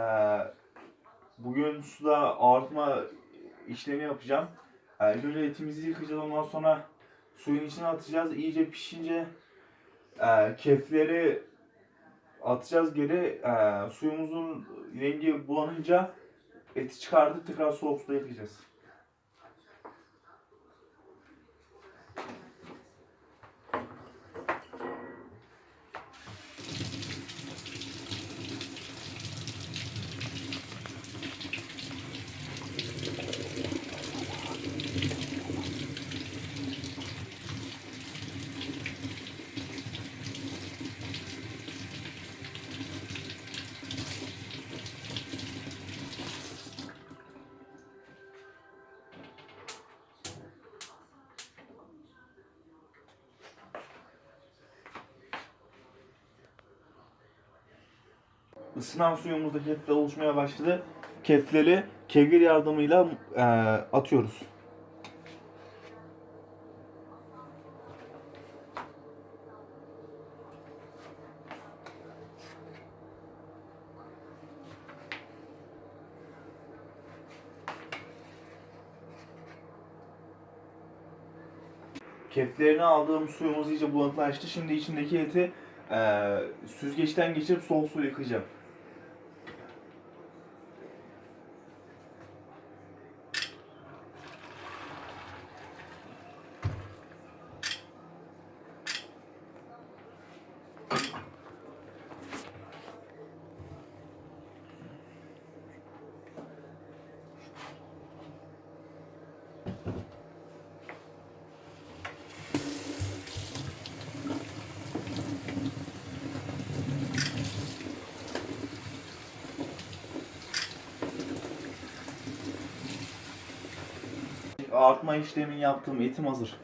Ee, bugün suda artma işlemi yapacağım. Ee, önce etimizi yıkayacağız ondan sonra suyun içine atacağız. İyice pişince e, kefleri atacağız geri. E, suyumuzun rengi bulanınca eti çıkardık tekrar soğuk suda yıkayacağız. Isınan suyumuzda kefler oluşmaya başladı. Kefleri kevgir yardımıyla e, atıyoruz. Keflerini aldığım suyumuz iyice bulanıklaştı. Şimdi içindeki eti e, süzgeçten geçirip soğuk su yıkayacağım. Artma işlemini yaptım. Etim hazır.